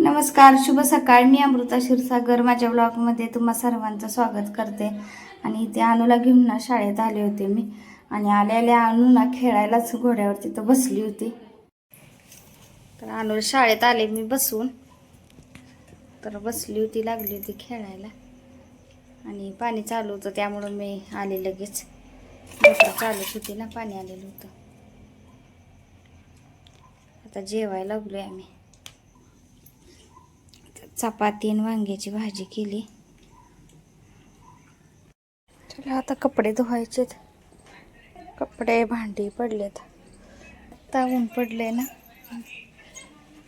नमस्कार शुभ सकाळ. मी अमृता क्षीरसागर. माझ्या ब्लॉगमध्ये तुम्हा सर्वांचं स्वागत करते. आणि इथे अनुला घेऊन ना शाळेत आले होते मी. आणि आलेल्या अनुना अनु ना खेळायलाच घोड्यावरती तर बसली होती. तर अनुला शाळेत आले मी बसून. तर बसली होती लागली होती खेळायला. आणि पाणी चालू होतं त्यामुळं मी आले लगेच. मोटर चालूच होती ना पाणी आलेलं होतं. आता जेवायला लागलोय आम्ही चपाती आणि वांग्याची भाजी केली. चला आता कपडे धुवायचेत. कपडे भांडी पडलेत. आता ऊन पडले ना.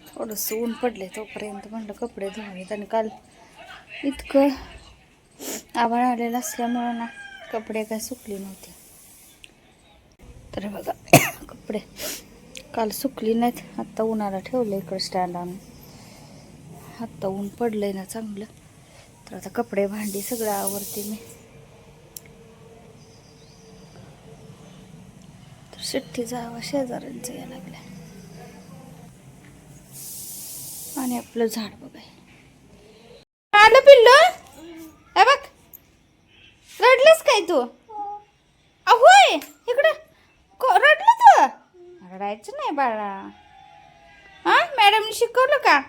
थोडंसं ऊन पडले तोपर्यंत म्हणलं कपडे धुवावेत. आणि काल इतकं आभाळ आलेलं असल्यामुळं ना कपडे काय सुकली नव्हते. तर बघा कपडे काल सुकली नाहीत आत्ता उन्हाला ठेवलं इकडं स्टँड आणून आत्ता ऊन पडलंय ना चांगलं. तर आता कपडे भांडी सगळं आवरते मी. तर शिट्टी जावा शेजाऱ्यांचं या लागल्या. आणि आपलं झाड बघाय. आलं पिल्लू? हे बघ. रडलंच काय तू? अहोय इकडं. रडलं तू? रडायचं नाही बाळा. हा मॅडमने शिकवलं का?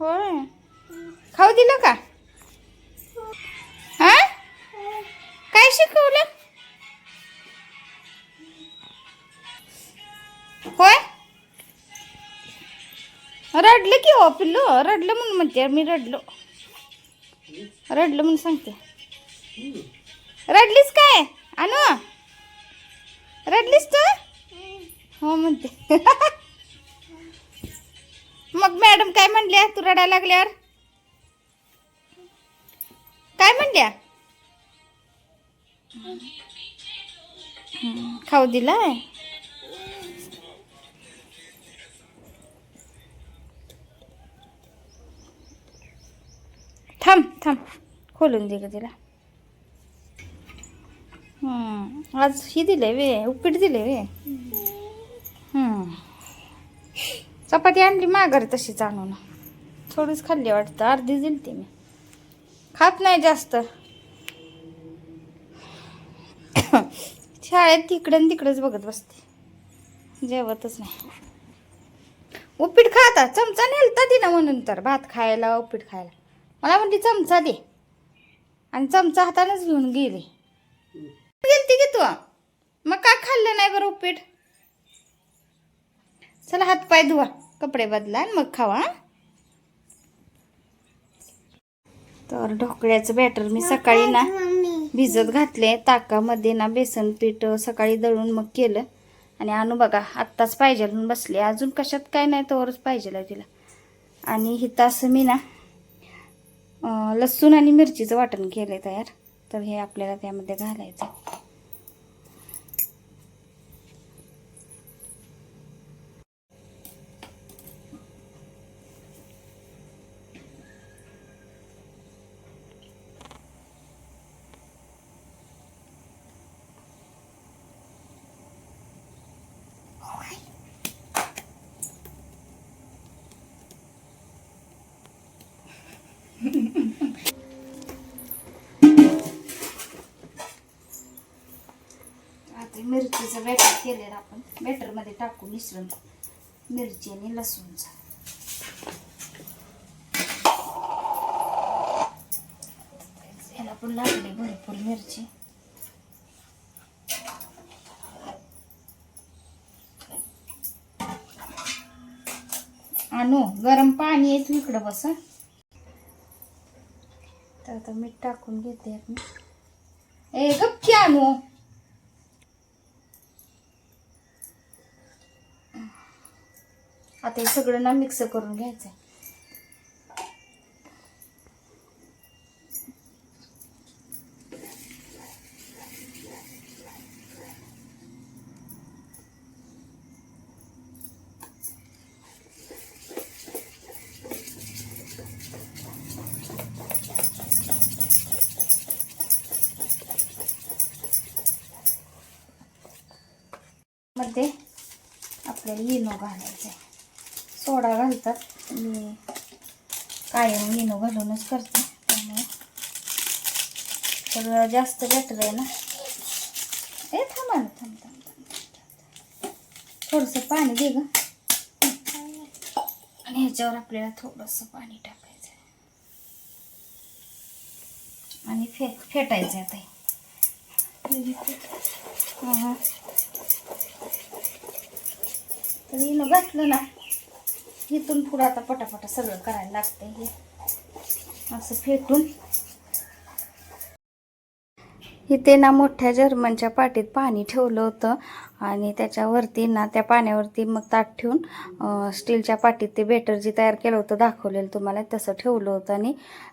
होय. खाऊ दिलं का? हा? काय शिकवलं? होय? रडलं की हो पिल्लू रडलं म्हणून म्हणते मी रडलो. रडलं म्हणून सांगते. रडलीस काय अनु? रडलीस तू? हो म्हणते. मग मॅडम काय म्हणल्या? तू रडायला लागल्यावर? काय म्हणल्या? खाऊ दिलाय? थांब थांब. खोलून दे ग तिला. आज ही दिले वे उपीट दिले वे. चपाती आणली माघारी तशीच आणून. थोडीच खाल्ली वाटतं अर्धी दिली ती मी. खात नाही जास्त. शाळेत तिकडे आणि तिकडेच बघत बसते. जेवतच नाही. उपीट खाता चमचा नेलता दिना म्हणून तर. भात खायला उपीट खायला. मला म्हणली चमचा दे. आणि चमचा हातानेच घेऊन गेली. गेलती की तू? मग का खाल्लं नाही बरं उपीट? चला हात पाय धुवा. कपडे बदला आणि मग खावा हं? तर ढोकळ्याचं बॅटर मी सकाळी ना भिजत घातले ताकामध्ये ना बेसन पीठ सकाळी दळून मग केलं. आणि आणू बघा आत्ताच पाहिजे बसले. अजून कशात काय नाही तोवरच पाहिजे तिला. आणि हिथं असं मी ना लसूण आणि मिरचीचं वाटण केलं तयार. तर हे आपल्याला त्यामध्ये घालायचं आता मिरचीचं बॅटर केलेलं आपण. बॅटरमध्ये टाकू मिश्रण. मिरची आणि लसूणचं याला पण लागली भरपूर मिरची. आणू गरम पाणी आहे इकडं बस आता मीठ टाकून घेते मी. ए गपकी आणू आता हे सगळं ना मिक्स करून घ्यायचं आपल्याला इनो घालायचं आहे सोडा घालतात मी कायम इनो घालूनच करते. त्यामुळे तर जास्त बेटर आहे ना. ए थांबा ना थांब थांब थांब थोडंसं पाणी दे ग. आणि ह्याच्यावर आपल्याला थोडंसं पाणी टाकायचं आणि फे फेटायचं आता हे. तर हिनं घातलं ना इथून पुढं आता पटापटा सगळं करायला लागतं हे. असं फेटून इथे ना मोठ्या जर्मनच्या पाटीत पाणी ठेवलं होतं. आणि त्याच्यावरती ना त्या पाण्यावरती मग ताट ठेवून स्टीलच्या पाटीत ते बेटर जे तयार केलं होतं दाखवलेलं तुम्हाला तसं ठेवलं होतं. आणि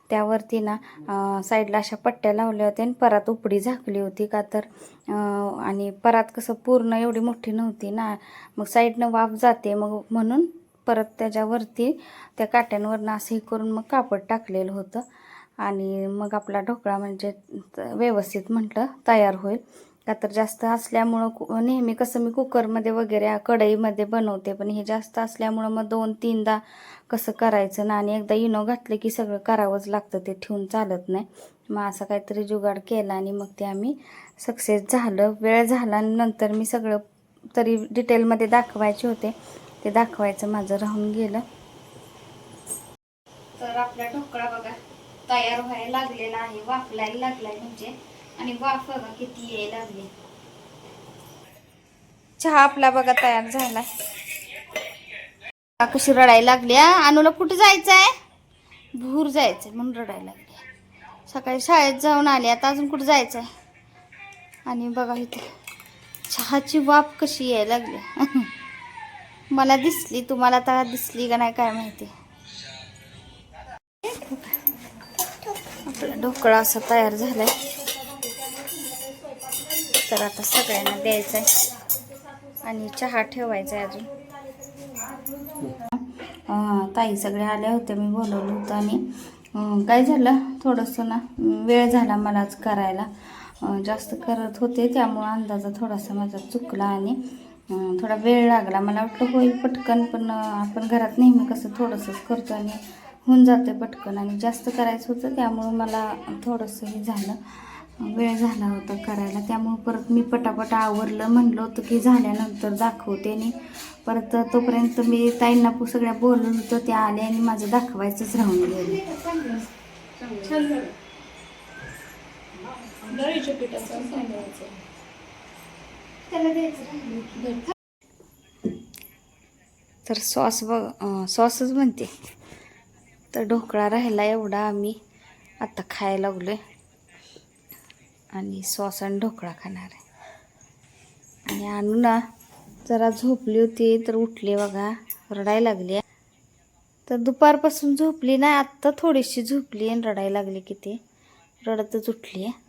त्यावरती ना साईडला अशा पट्ट्या लावल्या होत्या आणि परात उपडी झाकली होती का तर. आणि परात कसं पूर्ण एवढी मोठी नव्हती ना मग साईडनं वाफ जाते. मग म्हणून परत त्याच्यावरती त्या काट्यांवरनं असं हे करून मग कापड टाकलेलं होतं. आणि मग आपला ढोकळा म्हणजे व्यवस्थित म्हटलं तयार होईल. का तर जास्त असल्यामुळं कु- नेहमी कसं मी कुकरमध्ये वगैरे कढईमध्ये बनवते पण हे जास्त असल्यामुळं मग दोन तीनदा कसं करायचं ना आणि एकदा इनो घातलं की सगळं करावंच लागतं ते ठेवून चालत नाही. मग असं काहीतरी जुगाड केला आणि मग ते आम्ही सक्सेस झालं. वेळ झाला नंतर मी सगळं तरी डिटेलमध्ये दाखवायचे होते. ते दाखवायचं माझं राहून गेलं. तर आपला ढोकळा बघा. तयार व्हायला लागलेला आहे. वाफलायला लागलाय म्हणजे. आणि वाफ बघा किती यायला लागली. चहा आपला बघा तयार झाला. आ, कशी रडायला लागली अनुला कुठे जायचं आहे भूर जायचंय म्हणून रडायला लागली सकाळी शाळेत जाऊन आली. आता अजून कुठे जायचं आहे आणि बघा इथे चहाची वाफ कशी यायला लागली. मला दिसली. तुम्हाला आता दिसली का नाही काय माहिती. आपला ढोकळा असा तयार झालाय. तर आता सगळ्यांना द्यायचा आहे आणि चहा ठेवायचा आहे अजून ताई सगळे आल्या होत्या मी बोलवलं होतं आणि काय झालं थोडंसं ना वेळ झाला मलाच करायला. जास्त करत होते त्यामुळं अंदाजा थोडासा माझा चुकला आणि थोडा वेळ लागला. मला वाटलं होईल पटकन पण आपण घरात नेहमी कसं थोडंसंच करतो आणि होऊन जाते पटकन आणि जास्त करायचं होतं त्यामुळं मला थोडंसं हे झालं. वेळ झाला होता करायला त्यामुळं परत मी पटापट आवरलं म्हणलं होतं की झाल्यानंतर दाखवते आणि परत तोपर्यंत मी ताईंना सगळ्या बोलून होतं त्या आल्या आणि माझं दाखवायचंच राहून गेलं. तर सॉस बघ सॉसच म्हणते. तर ढोकळा राहिला एवढा आम्ही. आता खायला लागलो आहे आणि सॉस आणि ढोकळा खाणार आहे. आणि आणू ना जरा झोपली होती तर उठली बघा. रडायला लागली. तर दुपारपासून झोपली नाही आत्ता थोडीशी झोपली आणि रडायला लागली किती. रडतच उठली. आहे